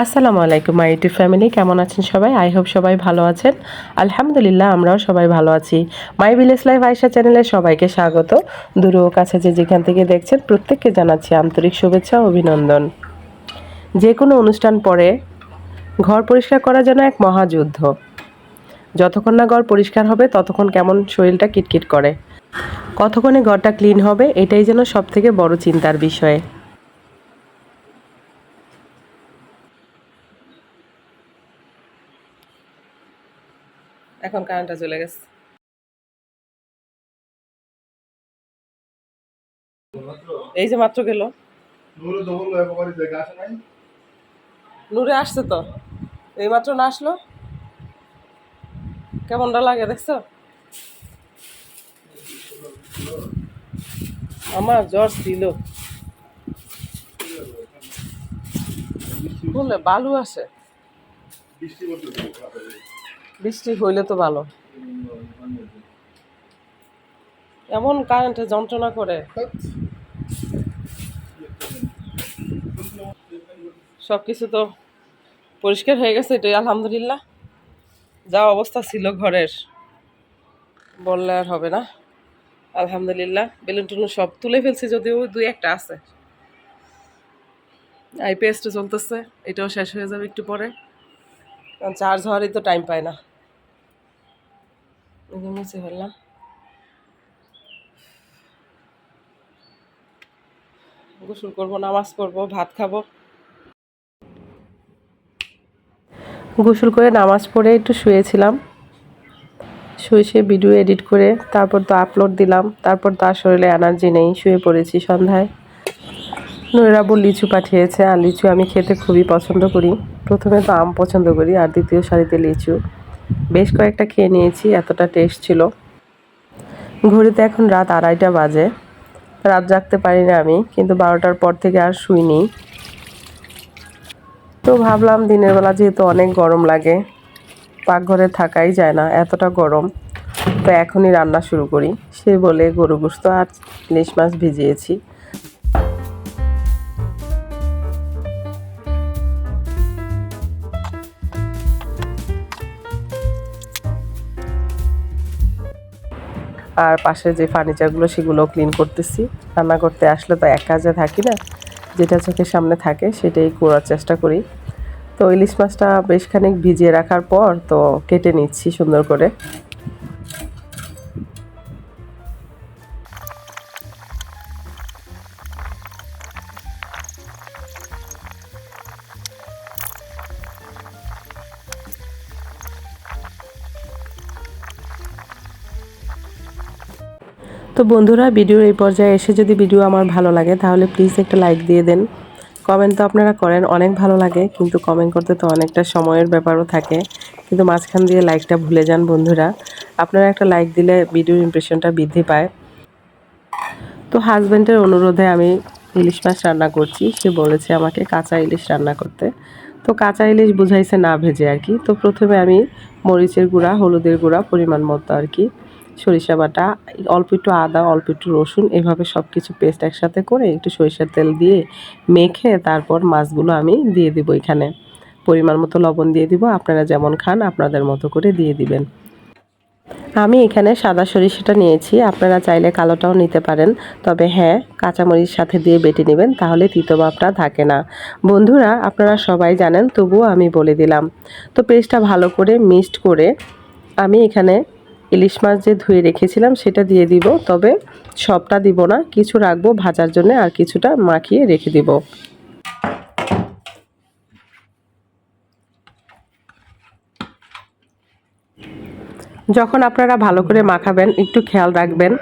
আসসালামু আলাইকুম my YouTube family কেমন আছেন সবাই? আই হোপ সবাই ভালো আছেন। আলহামদুলিল্লাহ, আমরাও সবাই ভালো আছি। মাই ভিলেজ লাইফ আয়সা চ্যানেলে সবাইকে স্বাগত। দূর ও কাছে যে যেখান থেকে দেখছেন, প্রত্যেককে জানাচ্ছি আন্তরিক শুভেচ্ছা অভিনন্দন। যে কোনো অনুষ্ঠান পরে ঘর পরিষ্কার করা যেন এক মহাযুদ্ধ। যতক্ষণ না ঘর পরিষ্কার হবে, ততক্ষণ কেমন শরীরটা কিটকিট করে। কতক্ষণে ঘরটা ক্লিন হবে, এটাই যেন সব থেকে বড় চিন্তার বিষয়। এখন কারেন্টটা চলে গেছে। এই যে মাত্র গেল। নূরে আসছে তো। এই মাত্র না আসলো? কেমনটা লাগে দেখছ? আমার জ্বর ছিল। বালু আছে বৃষ্টি বৃষ্টি হইলে তো ভালো। এমন কারেন্টে যন্ত্রণা করে। সব কিছু তো পরিষ্কার হয়ে গেছে, এটাই আলহামদুলিল্লাহ। যা অবস্থা ছিল ঘরের, বললে আর হবে না। আলহামদুলিল্লাহ, বেলুন টুলুন সব তুলে ফেলছি যদিও দুই একটা আছে। আইপিএসটা চলতেছে, এটাও শেষ হয়ে যাবে একটু পরে। কারণ চার্জ হওয়ারই তো টাইম পায় না। মুছে ফেললাম। গোসল করব, নামাজ পড়ব, ভাত খাব। গোসল করে নামাজ পড়ে একটু শুয়েছিলাম। শুয়ে শুয়ে ভিডিও এডিট করে তারপর তো আপলোড দিলাম, তারপর তো আর শরীরে এনার্জি নেই, শুয়ে পড়েছি সন্ধ্যায়। নৈরাবু লিচু পাঠিয়েছে, আর লিচু আমি খেতে খুবই পছন্দ করি। প্রথমে তো আম পছন্দ করি, আর দ্বিতীয় সারিতে লিচু। বেশ কয়েকটা খেয়ে নিয়েছি, এতটা টেস্ট ছিল। ঘড়িতে এখন রাত আড়াইটা বাজে। রাত জাগতে পারি না আমি, কিন্তু বারোটার পর থেকে আর শুইনি। তো ভাবলাম দিনের বেলা যেহেতু অনেক গরম লাগে, পাকঘরে থাকাই যায় না, এতটা গরম। তো এখনই রান্না শুরু করি। সে বলে গরু গোস্ত আর ইলিশ মাছ ভিজিয়েছি। আর পাশে যে ফার্নিচারগুলো সেগুলো ক্লিন করতেছি। রান্না করতে আসলে তো এক কাজে থাকি না, যেটা চোখের সামনে থাকে, সেটাই করার চেষ্টা করি। তো ইলিশ মাছটা বেশ খানিক ভিজিয়ে রাখার পর তো কেটে নিচ্ছি সুন্দর করে। তো বন্ধুরা, ভিডিওর এই পর্যায়ে এসে যদি ভিডিও আমার ভালো লাগে, তাহলে প্লিজ একটা লাইক দিয়ে দেন। কমেন্ট তো আপনারা করেন, অনেক ভালো লাগে, কিন্তু কমেন্ট করতে তো অনেকটা সময়ের ব্যাপারও থাকে। কিন্তু মাঝখান দিয়ে লাইকটা ভুলে যান বন্ধুরা। আপনারা একটা লাইক দিলে ভিডিওর ইমপ্রেশনটা বৃদ্ধি পায়। তো হাজব্যান্ডের অনুরোধে আমি ইলিশ মাছ রান্না করছি। সে বলেছে আমাকে কাঁচা ইলিশ রান্না করতে। তো কাঁচা ইলিশ বুঝাইছে না ভেজে আর কি। তো প্রথমে আমি মরিচের গুঁড়া, হলুদের গুঁড়া পরিমাণ মতো আর কি। সরিষা বাটা, অল্প একটু আদা, অল্প একটু রসুন, এভাবে সব কিছু পেস্ট একসাথে করে একটু সরিষার তেল দিয়ে মেখে তারপর মাছগুলো আমি দিয়ে দিব এখানে। পরিমাণ মতো লবণ দিয়ে দিব, আপনারা যেমন খান আপনাদের মতো করে দিয়ে দিবেন। আমি এখানে সাদা সরিষাটা নিয়েছি, আপনারা চাইলে কালোটাও নিতে পারেন, তবে হ্যাঁ কাঁচামরিচ সাথে দিয়ে বেটে নেবেন, তাহলে তিতো ভাবটা থাকে না। বন্ধুরা, আপনারা সবাই জানেন, তবুও আমি বলে দিলাম। তো পেস্টটা ভালো করে মিক্সড করে আমি এখানে ইলিশ মাছ যে ধুয়ে রেখেছিলাম, সেটা দিয়ে দিব। তবে সবটা দিব না, কিছু রাখব ভাজার জন্য আর কিছুটা মাখিয়ে রেখে দিব। যখন আপনারা ভালো করে মাখাবেন, একটু খেয়াল রাখবেন।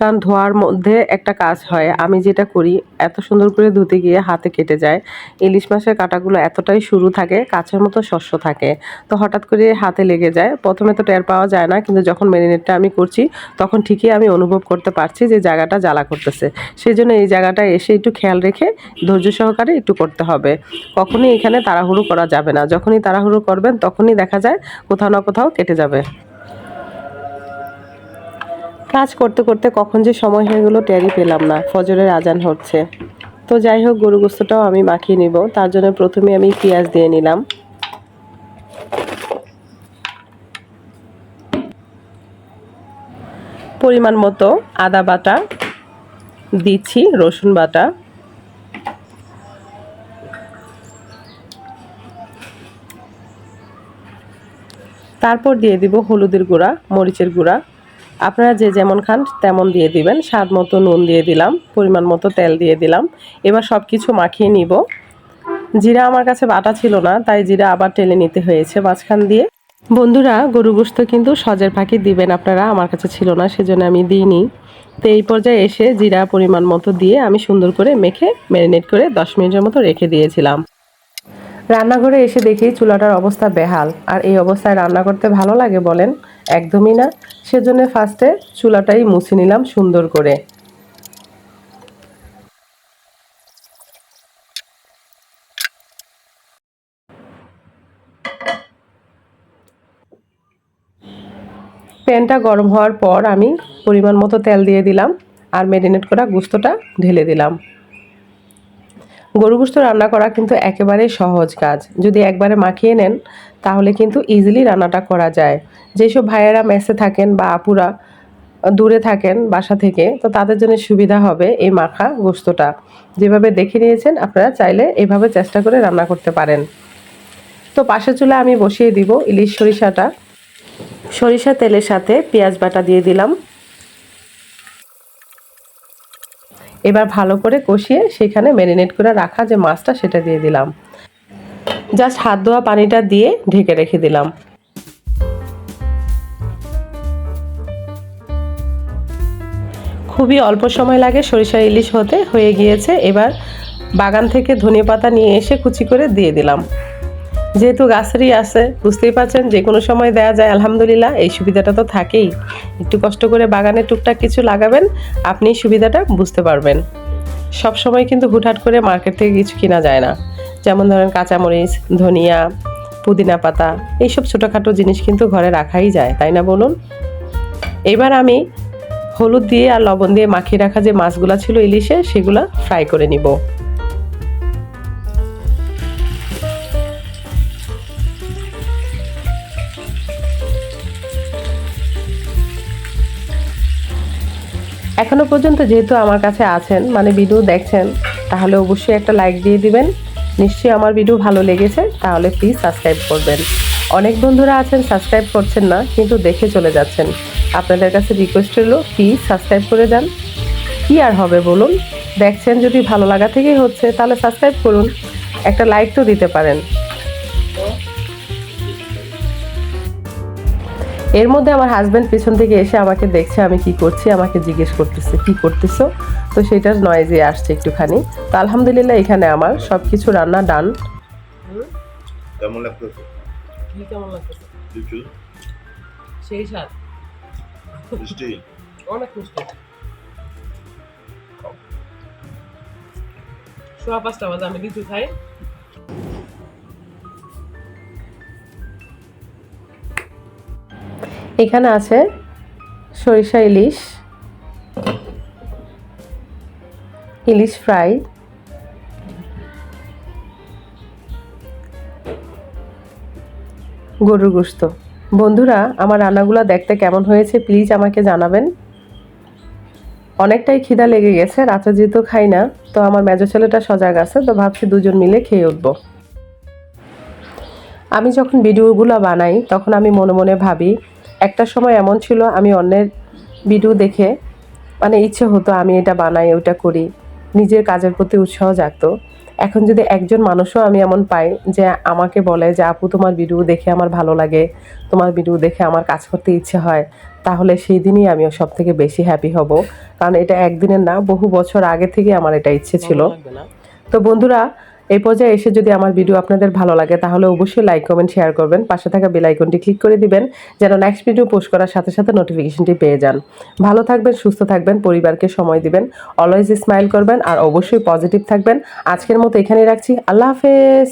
কারণ ধোয়ার মধ্যে একটা কাজ হয়। আমি যেটা করি, এত সুন্দর করে ধুতে গিয়ে হাতে কেটে যায়। ইলিশ মাছের কাটাগুলো এতটাই শুরু থাকে কাছের মতো শস্য থাকে। তো হঠাৎ করে হাতে লেগে যায়। প্রথমে তো টের পাওয়া যায় না, কিন্তু যখন ম্যারিনেটটা আমি করছি, তখন ঠিকই আমি অনুভব করতে পারছি যে জায়গাটা জ্বালা করতেছে। সেই জন্য এই জায়গাটা এসে একটু খেয়াল রেখে ধৈর্য সহকারে একটু করতে হবে। কখনই এখানে তাড়াহুড়ো করা যাবে না। যখনই তাড়াহুড়ো করবেন, তখনই দেখা যায় কোথাও না কোথাও কেটে যাবে। কাজ করতে করতে কখন যে সময় হয়ে গেলো টেরই পেলাম না। ফজরের আজান হচ্ছে। তো যাই হোক গরু গোস্তটাও আমি মাখিয়ে নিব। তার জন্য প্রথমে আমি পেঁয়াজ দিয়ে নিলাম। পরিমাণ মতো আদা বাটা, দিচ্ছি রসুন বাটা। তারপর দিয়ে দিব হলুদের গুঁড়া, মরিচের গুঁড়া। আপনারা যে যেমন খান তেমন দিয়ে দিবেন। স্বাদ মতো নুন দিয়ে দিলাম, পরিমাণ মতো তেল দিয়ে দিলাম। এবার সব কিছু মাখিয়ে নিব। জিরা আমার কাছে বাটা ছিল না, তাই জিরা আবার টেলে নিতে হয়েছে মাঝখান দিয়ে। বন্ধুরা গরু গোস্ত কিন্তু সজের পাখি দিবেন আপনারা, আমার কাছে ছিল না, সেজন্য আমি দিইনি। তো এই পর্যায়ে এসে জিরা পরিমাণ মতো দিয়ে আমি সুন্দর করে মেখে ম্যারিনেট করে দশ মিনিটের মতো রেখে দিয়েছিলাম। রান্নাঘরে এসে দেখি চুলাটার অবস্থা বেহাল। আর এই অবস্থায় রান্না করতে ভালো লাগে বলেন একদমই না। সেজন্য ফার্স্টে চুলাটাই মুছে নিলাম সুন্দর করে। প্যানটা গরম হওয়ার পর আমি পরিমাণ মতো তেল দিয়ে দিলাম আর ম্যারিনেট করা গুস্তটা ঢেলে দিলাম। গরু গুস্ত রান্না করা কিন্তু একেবারেই সহজ কাজ। যদি একবারে মাখিয়ে নেন তাহলে কিন্তু ইজিলি রান্নাটা করা যায়। যেসব ভাইয়েরা মেসে থাকেন বা আপুরা দূরে থাকেন বাসা থেকে, তো তাদের জন্য সুবিধা হবে এই মাখা গোস্তটা। যেভাবে দেখে নিয়েছেন, আপনারা চাইলে এভাবে চেষ্টা করে রান্না করতে পারেন। তো পাশের চুলা আমি বসিয়ে দিব ইলিশ সরিষাটা। সরিষা তেলের সাথে পেঁয়াজ বাটা দিয়ে দিলাম। এবার ভালো করে কষিয়ে সেখানে ম্যারিনেট করে রাখা যে মাছটা, সেটা দিয়ে দিলাম। জাস্ট হাত ধোয়া পানিটা দিয়ে ঢেকে রেখে দিলাম। খুবই অল্প সময় লাগে সরিষা ইলিশ হতে, হয়ে গিয়েছে। এবার বাগান থেকে ধনে পাতা নিয়ে এসে কুচি করে দিয়ে দিলাম। যেহেতু গাছেরই আছে, বুঝতেই পারছেন, যে কোনো সময় দেওয়া যায়, আলহামদুলিল্লাহ, এই সুবিধাটা তো থাকেই। একটু কষ্ট করে বাগানে টুকটাক কিছু লাগাবেন আপনি সুবিধাটা বুঝতে পারবেন। সব সময় কিন্তু হুটহাট করে মার্কেট থেকে কিছু কিনা যায় না। যেমন ধরেন কাঁচামরিচ, ধনিয়া, পুদিনা পাতা, এইসব ছোটোখাটো জিনিস কিন্তু ঘরে রাখাই যায়, তাই না বলুন? এবার আমি হলুদ দিয়ে আর লবণ দিয়ে মাখিয়ে রাখা যে মাছগুলো ছিল ইলিশে, সেগুলো ফ্রাই করে নিব। এখনও পর্যন্ত যেহেতু আমার কাছে আছেন মানে ভিডিও দেখছেন, তাহলে অবশ্যই একটা লাইক দিয়ে দিবেন। নিশ্চয়ই আমার ভিডিও ভালো লেগেছে, তাহলে প্লিজ সাবস্ক্রাইব করবেন। অনেক বন্ধুরা আছেন সাবস্ক্রাইব করছেন না, কিন্তু দেখে চলে যাচ্ছেন। আপনাদের কাছে রিকোয়েস্ট হলো প্লিজ সাবস্ক্রাইব করে যান। কি আর হবে বলুন? দেখছেন যদি ভালো লাগা থেকেই হচ্ছে, তাহলে সাবস্ক্রাইব করুন। একটা লাইক তো দিতে পারেন। এর মধ্যে আমার হাজব্যান্ড পিছন থেকে এসে আমাকে দেখছে আমি কি করছি? আমাকে জিজ্ঞেস করতেছে কি করতেছো? তো সেটার নয়েজে আসছে একটুখানি। তো আলহামদুলিল্লাহ এখানে আমার সব কিছু রান্না ডান কেমন লাগতেছে? কি কেমন লাগতেছে? সেই স্বাদ। মিষ্টি? অনেক মিষ্টি। সোয়া পাঁচটা বাজে আমি লিচু খাই। এখানে আছে সরিষা ইলিশ ইলিশ ফ্রাই, গরুর গোস্ত। বন্ধুরা, আমার রান্নাগুলো দেখতে কেমন হয়েছে প্লিজ আমাকে জানাবেন। অনেকটাই খিদা লেগে গেছে, রাতে যেহেতু খাই না, তো আমার মেজো ছেলেটা সজাগ আছে, তো ভাবছি দুজন মিলে খেয়ে উঠবো। আমি যখন ভিডিওগুলো বানাই, তখন আমি মনে মনে ভাবি একটা সময় এমন ছিল আমি অন্যের ভিডিও দেখে মানে ইচ্ছে হতো আমি এটা বানাই ওইটা করি। নিজের কাজের প্রতি উৎসাহ জাগতো। এখন যদি একজন মানুষও আমি এমন পাই যে আমাকে বলে যে আপু তোমার ভিডিও দেখে আমার ভালো লাগে তোমার ভিডিও দেখে আমার কাজ করতে ইচ্ছে হয় তাহলে সেই দিনই আমি সব থেকে বেশি হ্যাপি হব। কারণ এটা একদিনের না বহু বছর আগে থেকে আমার এটা ইচ্ছে ছিল। তো বন্ধুরা এই পর্যায়ে এসে যদি আমার ভিডিও আপনাদের ভালো লাগে, তাহলে অবশ্যই লাইক কমেন্ট শেয়ার করবেন। পাশে থাকা বেল আইকনটি ক্লিক করে দিবেন, যেন নেক্সট ভিডিও পোস্ট করার সাথে সাথে নোটিফিকেশনটি পেয়ে যান। ভালো থাকবেন, সুস্থ থাকবেন, পরিবারকে সময় দিবেন অলওয়েজ স্মাইল করবেন, আর অবশ্যই পজিটিভ থাকবেন। আজকের মতো এখানেই রাখছি। আল্লাহ হাফেজ।